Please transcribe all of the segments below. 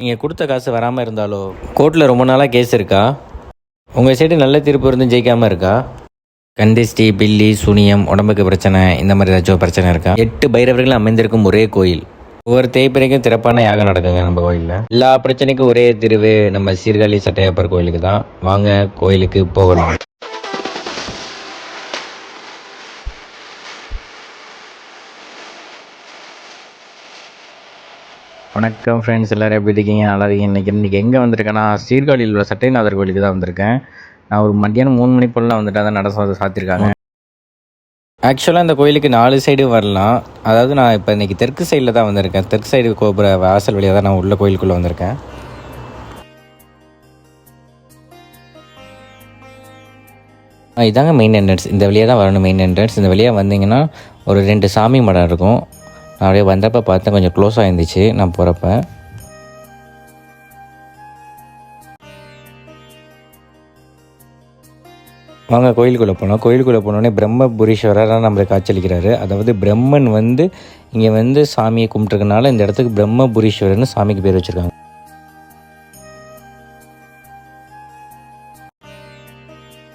நீங்கள் கொடுத்த காசு வராமல் இருந்தாலோ? கோர்ட்டில் ரொம்ப நாளாக கேஸ் இருக்கா? உங்கள் சைடு நல்ல தீர்ப்பு இருந்து ஜெயிக்காமல் இருக்கா? கந்திஷ்டி பில்லி சுனியம் உடம்புக்கு பிரச்சனை இந்த மாதிரி ஏதாச்சும் பிரச்சனை இருக்கா? எட்டு பைரவர்கள் அமைந்திருக்கும் ஒரே கோயில். ஒவ்வொரு தேய்பிரைக்கும் சிறப்பான யாகம் நடக்குங்க நம்ம கோயிலில். எல்லா பிரச்சனைக்கும் ஒரே தீர்வு நம்ம சீர்காழி சட்டையப்பர் கோயிலுக்கு தான். வாங்க கோயிலுக்கு போகலாம். வணக்கம் ஃப்ரெண்ட்ஸ் எல்லோரும் எப்படி இருக்கீங்க? நல்லா இருக்கீங்க இன்றைக்கி இன்றைக்கி எங்கே வந்திருக்கேன்னா சீர்காழியில் உள்ள சட்டைநாதர் கோயிலுக்கு தான் வந்திருக்கேன். நான் ஒரு மத்தியானம் மூணு மணி போல வந்துட்டு தான் நட சாத்திருக்காங்க. ஆக்சுவலாக இந்த கோயிலுக்கு நாலு சைடு வரலாம். அதாவது நான் இப்போ இன்றைக்கி தெற்கு சைடில் தான் வந்திருக்கேன். தெற்கு சைடு கோபுர வாசல் வழியாக தான் நான் உள்ள கோயிலுக்குள்ளே வந்திருக்கேன். இதாங்க மெயின் என்ட்ரன்ஸ் இந்த வழியாக தான் வரணும் மெயின் என்ட்ரன்ஸ் இந்த வழியாக வந்தீங்கன்னா ஒரு ரெண்டு சாமி மடம் இருக்கும். நான் அப்படியே வந்தப்போ பார்த்தேன் கொஞ்சம் க்ளோஸாக இருந்துச்சு நான் போகிறப்ப வாங்க கோயிலுக்குள்ளே போனோம். கோயிலுக்குள்ளே போனோடனே பிரம்மபுரீஸ்வரராக நம்மளுக்கு காட்சியளிக்கிறாரு. அதாவது பிரம்மன் வந்து இங்கே வந்து சாமியை கும்பிட்டுருக்கனால இந்த இடத்துக்கு பிரம்மபுரீஸ்வரர்னு சாமிக்கு பேர் வச்சுருக்காங்க.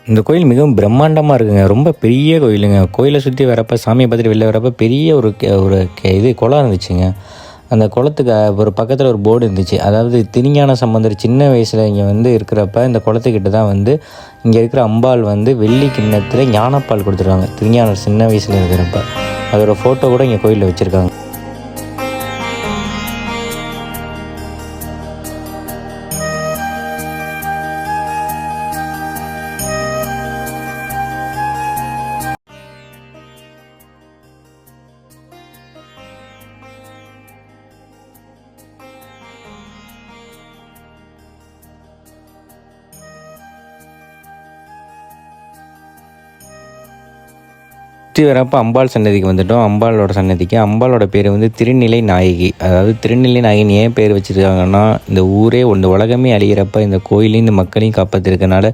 இந்த கோயில் மிகவும் பிரம்மாண்டமாக இருக்குங்க. ரொம்ப பெரிய கோயிலுங்க. கோயிலை சுற்றி வரப்போ சாமியை பார்த்துட்டு வெளில வரப்போ பெரிய ஒரு ஒரு இது குளம் இருந்துச்சுங்க. அந்த குளத்துக்கு ஒரு பக்கத்தில் ஒரு போர்டு இருந்துச்சு. அதாவது திருஞான சம்பந்தர் சின்ன வயசில் இங்கே வந்து இருக்கிறப்ப இந்த குளத்துக்கிட்ட தான் வந்து இங்கே இருக்கிற அம்பாள் வந்து வெள்ளி கிண்ணத்தில் ஞானப்பால் கொடுத்துருக்காங்க. திருஞானர் சின்ன வயசில் இருக்கிறப்ப. அதோடய ஃபோட்டோ கூட இங்கே கோயிலில் வச்சுருக்காங்க. சுற்றி வரப்போ அம்பாள் சன்னதிக்கு வந்துட்டோம். அம்பாளோட சன்னதிக்கு அம்பாளோட பேர் வந்து திருநிலை நாயகி. அதாவது திருநிலை நாயகின்னு ஏன் பேர் வச்சுருக்காங்கன்னா இந்த ஊரே இந்த உலகமே அழிகிறப்ப இந்த கோயிலையும் இந்த மக்களையும் காப்பாற்றிருக்கனால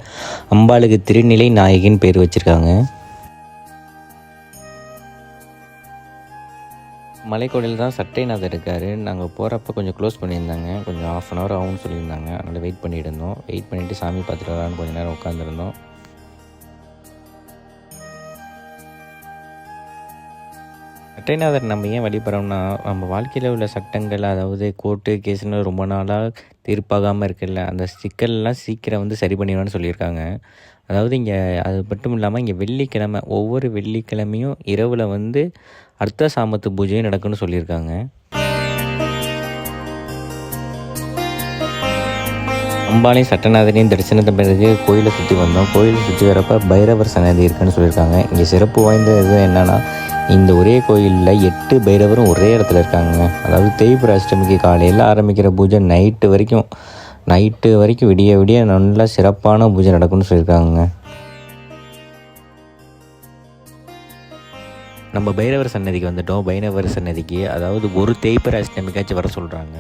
அம்பாளுக்கு திருநிலை நாயகின்னு பேர் வச்சுருக்காங்க. மலைக்கோடையில் தான் சட்டைநாதர் இருக்கார். நாங்கள் போகிறப்ப கொஞ்சம் க்ளோஸ் பண்ணியிருந்தாங்க. கொஞ்சம் ஆஃப் அன் ஹவர் ஆகும்னு சொல்லியிருந்தாங்க. அதனால் வெயிட் பண்ணிட்டு இருந்தோம். வெயிட் பண்ணிவிட்டு சாமி பார்த்துட்டு வரலான்னு கொஞ்சம் நேரம் உட்காந்துருந்தோம் சட்டைநாதர் நம்ம ஏன் வழிபடுறோம்னா நம்ம வாழ்க்கையில் உள்ள சட்டங்கள் அதாவது கோர்ட்டு கேஸ்னு ரொம்ப நாளாக தீர்ப்பாகாமல் இருக்குல்ல அந்த சிக்கல்லாம் சீக்கிரம் வந்து சரி பண்ணிடுவான்னு சொல்லியிருக்காங்க. அதாவது இங்கே அது மட்டும் இல்லாமல் இங்கே வெள்ளிக்கிழமை ஒவ்வொரு வெள்ளிக்கிழமையும் இரவில் வந்து அர்த்த சாமத்து பூஜையும் நடக்கும்னு சொல்லியிருக்காங்க. அம்பாலையும் சட்டநாதனையும் தரிசனத்தை பிறகு கோயிலை சுற்றி வந்தோம். கோயிலை சுற்றி வரப்போ பைரவர் சன்னதி இருக்குன்னு சொல்லியிருக்காங்க. இங்கே சிறப்பு வாய்ந்த இது என்னென்னா இந்த ஒரே கோயிலில் எட்டு பைரவரும் ஒரே இடத்துல இருக்காங்க. அதாவது தேய்பிர அஷ்டமிக்கு காலையில் ஆரம்பிக்கிற பூஜை நைட்டு வரைக்கும் நைட்டு வரைக்கும் விடிய விடிய நல்லா சிறப்பான பூஜை நடக்கும்னு சொல்லியிருக்காங்க. நம்ம பைரவர் சன்னதிக்கு வந்துட்டோம். பைரவர் சன்னதிக்கு அதாவது ஒரு தேய்பிர அஷ்டமிக்காச்சும் வர சொல்கிறாங்க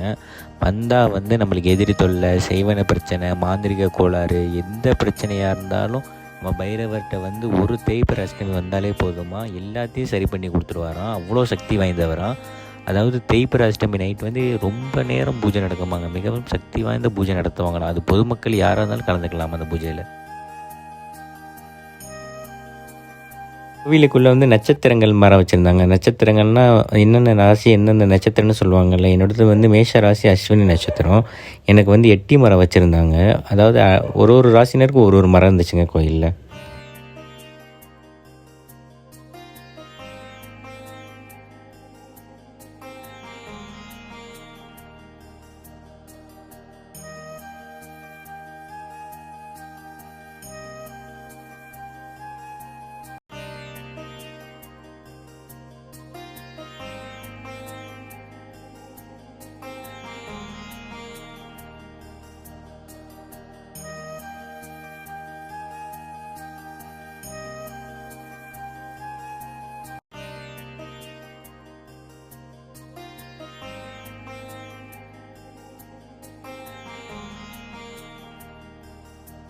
வந்தால் வந்து நம்மளுக்கு எதிரி தொல்லை செய்வன பிரச்சனை மாந்திரிக கோளாறு எந்த பிரச்சனையாக இருந்தாலும் நம்ம பைரவர்கிட்ட வந்து ஒரு தேய்பிர அஷ்டமி வந்தாலே போதுமா? எல்லாத்தையும் சரி பண்ணி கொடுத்துருவாராம். அவ்வளோ சக்தி வாய்ந்தவராம். அதாவது தேய்பிர அஷ்டமி நைட் வந்து ரொம்ப நேரம் பூஜை நடக்குமாங்க. மிகவும் சக்தி வாய்ந்த பூஜை நடத்துவாங்களாம். அது பொதுமக்கள் யாராக இருந்தாலும் கலந்துக்கலாம் அந்த பூஜையில். கோவிலுக்குள்ளே வந்து நட்சத்திரங்கள் மரம் வச்சுருந்தாங்க. நட்சத்திரங்கள்னா என்னென்ன ராசி எந்தெந்த நட்சத்திரம்னு சொல்லுவாங்கல்ல என்னோடது வந்து மேஷ ராசி அஸ்வினி நட்சத்திரம். எனக்கு வந்து எட்டி மரம் வச்சுருந்தாங்க. அதாவது ஒரு ஒரு ராசினருக்கும் ஒரு ஒரு மரம் இருந்துச்சுங்க கோயிலில்.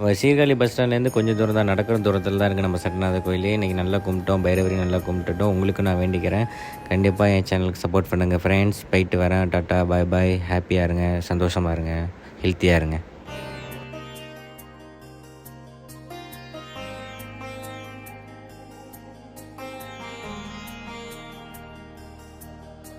நம்ம சீர்காழி பஸ் ஸ்டாண்ட்லேருந்து கொஞ்சம் தூரம் தான் நடக்கிற தூரத்தில் தான் இருக்குது நம்ம சட்டநாத கோயிலே. இன்றைக்கி நல்லா கும்பிட்டோம் பைரவரி நல்லா கும்பிட்டுட்டோம். உங்களுக்கு நான் வேண்டிக்கிறேன். கண்டிப்பாக என் சேனலுக்கு சப்போர்ட் பண்ணுங்கள் ஃப்ரெண்ட்ஸ் போயிட்டு வரேன். டாட்டா பாய் பாய் ஹாப்பியாக இருங்க சந்தோஷமாக இருங்க ஹெல்த்தியாக இருங்க.